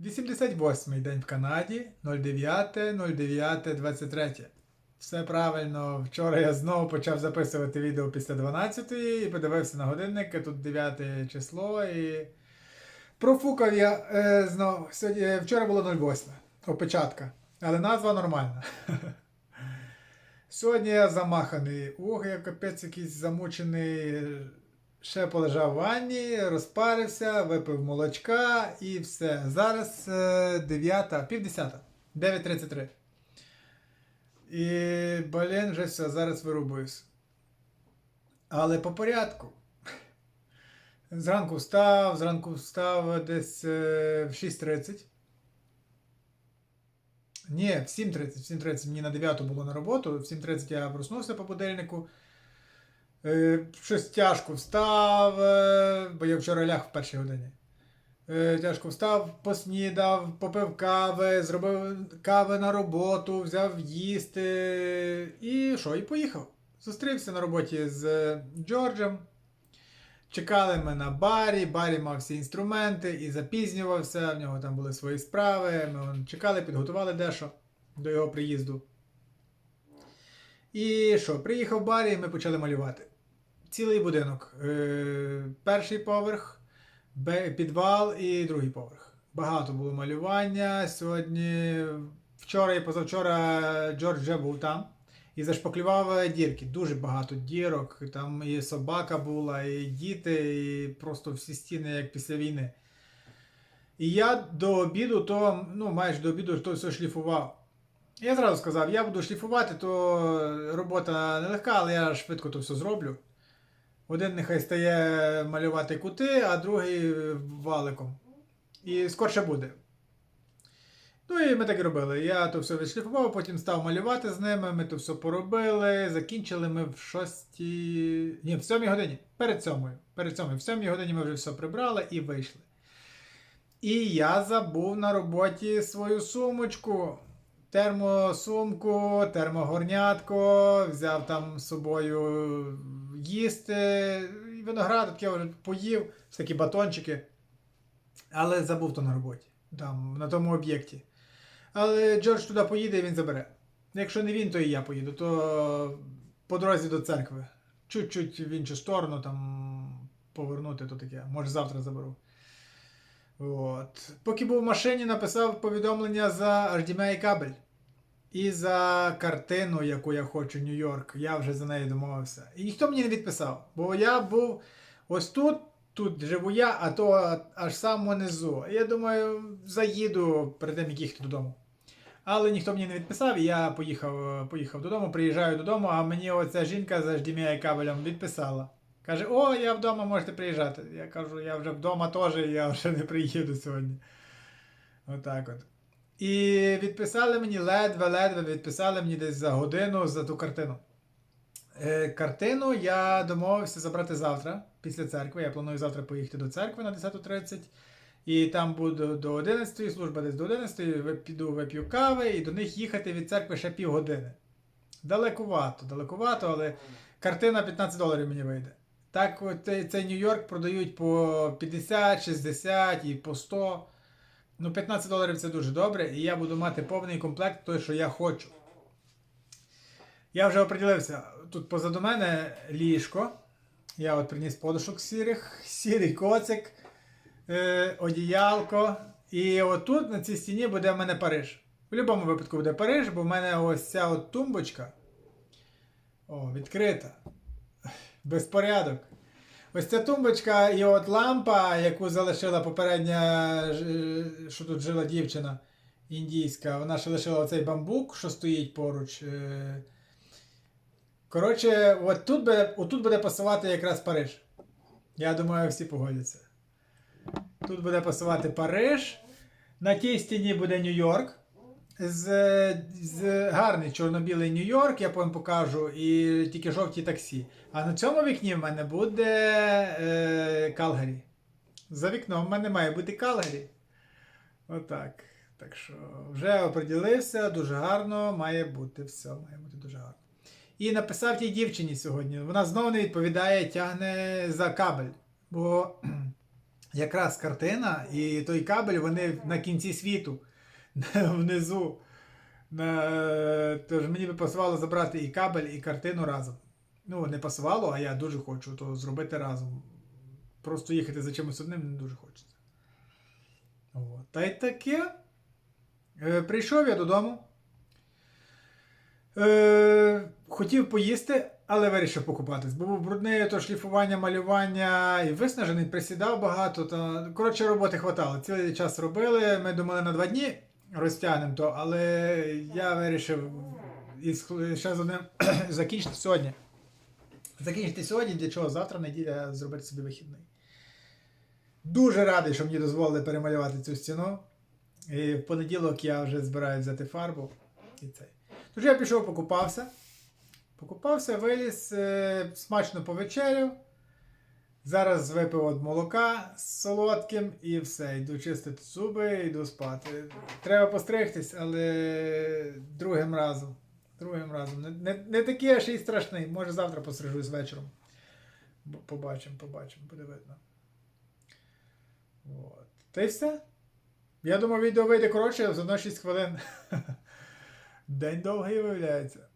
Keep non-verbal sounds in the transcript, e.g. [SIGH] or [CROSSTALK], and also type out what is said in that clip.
88-й день в Канаді, 09.09.23. Все правильно. Вчора я знову почав записувати відео після 12-ї і подивився на годинник, тут 9 число і. Профукав я е, знову. Сьогодні, е, вчора було 08. Опечатка. Але назва нормальна. [LAUGHS] Сьогодні я замаханий. Ох, я капець якийсь замучений. Ще полежав в ванні, розпарився, випив молочка і все. Зараз е, 9, півдесята, 9.33. І, блін, вже все, зараз вирубуюсь. Але по порядку. Зранку встав, зранку встав десь е, в 6.30. Ні, в 7.30. В 7.30 мені на 9 було на роботу. В 7.30 я проснувся по будильнику. Е, Щось тяжко встав, е, бо я вчора ляг в першій годині. Е, Тяжко встав, поснідав, попив кави, зробив кави на роботу, взяв їсти і що, і поїхав. Зустрівся на роботі з Джорджем. Чекали ми на барі, барі мав всі інструменти і запізнювався, в нього там були свої справи. Ми чекали, підготували дещо до його приїзду. І що, приїхав барі, і ми почали малювати. Цілий будинок. Е, перший поверх, підвал і другий поверх. Багато було малювання. Сьогодні, вчора і позавчора Джордж вже був там і зашпаклював дірки. Дуже багато дірок. Там і собака була, і діти, і просто всі стіни, як після війни. І я до обіду, то, ну, майже до обіду, то все шліфував. Я зразу сказав, я буду шліфувати, то робота нелегка, але я швидко то все зроблю. Один нехай стає малювати кути, а другий валиком. І скорше буде. Ну і ми так і робили. Я то все відшліфував, потім став малювати з ними, ми то все поробили. Закінчили ми в 6. Ні, в 7 годині. Перед сьомою. Перед сьомою. В 7 годині ми вже все прибрали і вийшли. І я забув на роботі свою сумочку. Термосумку, термогорнятко, взяв там з собою їсти, виноград, таке вже поїв, такі батончики. Але забув то на роботі, там, на тому об'єкті. Але Джордж туди поїде і він забере. Якщо не він, то і я поїду, то по дорозі до церкви. Чуть-чуть в іншу сторону там повернути, то таке. Може завтра заберу. От. Поки був в машині, написав повідомлення за HDMI кабель. І за картину, яку я хочу, Нью-Йорк. Я вже за неї домовився. І ніхто мені не відписав. Бо я був ось тут, тут живу я, а то аж сам внизу. Я думаю, заїду перед тим, як їхати додому. Але ніхто мені не відписав, і я поїхав, поїхав додому, приїжджаю додому, а мені оця жінка з HDMI кабелем відписала. Каже, о, я вдома можете приїжджати. Я кажу, я вже вдома теж, я вже не приїду сьогодні. Отак от. І відписали мені ледве-ледве, відписали мені десь за годину за ту картину. Е, картину я домовився забрати завтра, після церкви. Я планую завтра поїхати до церкви на 10.30. І там буду до 11 служба десь до 11 піду вип'ю кави і до них їхати від церкви ще півгодини. Далекувато, далекувато, але картина 15 доларів мені вийде. Так, от цей, Нью-Йорк продають по 50, 60 і по 100. Ну, 15 доларів це дуже добре, і я буду мати повний комплект той, що я хочу. Я вже оприділився. Тут позаду мене ліжко. Я от приніс подушок сірих, [LAUGHS] сірий коцик, е, одіялко. І отут на цій стіні буде в мене Париж. В будь-якому випадку буде Париж, бо в мене ось ця от тумбочка. О, відкрита. Безпорядок. Ось ця тумбочка і от лампа, яку залишила попередня, що тут жила дівчина індійська, вона ще лишила оцей бамбук, що стоїть поруч. е. Коротше, от тут буде, отут буде пасувати якраз Париж. Я думаю, всі погодяться. Тут буде пасувати Париж. На тій стіні буде Нью-Йорк. З, з гарний чорно-білий Нью-Йорк, я вам покажу, і тільки жовті таксі. А на цьому вікні в мене буде е, Калгарі. За вікном в мене має бути Калгарі. Отак. Так що вже оприділився, дуже гарно має бути все, має бути дуже гарно. І написав тій дівчині сьогодні. Вона знову не відповідає, тягне за кабель. Бо [CLEARS THROAT] якраз картина і той кабель, вони на кінці світу, [LAUGHS] внизу. Тож мені би пасувало забрати і кабель, і картину разом. Ну, не пасувало, а я дуже хочу то зробити разом. Просто їхати за чимось одним не дуже хочеться. От. Та й таке. Е, прийшов я додому. Е, хотів поїсти, але вирішив покупатись. Бо був брудний, то шліфування, малювання і виснажений, присідав багато. То... Коротше, роботи хватало. Цілий час робили. Ми думали на два дні розтягнемо то, але я вирішив із ще з одним [CLEARS THROAT] закінчити сьогодні. Закінчити сьогодні, для чого завтра неділя зробити собі вихідний. Дуже радий, що мені дозволили перемалювати цю стіну. І в понеділок я вже збираюся взяти фарбу. І цей. Тож я пішов, покупався. Покупався, виліз, е, смачно повечеряв. Зараз випив от молока з солодким і все. Йду чистити зуби, йду спати. Треба постригтись, але другим разом. Другим разом. Не, не, не такий аж і страшний. Може завтра пострижусь вечором. Побачимо, побачимо, буде видно. От. Та й все. Я думав, відео вийде коротше, з одно 6 хвилин. [LAUGHS] День довгий виявляється.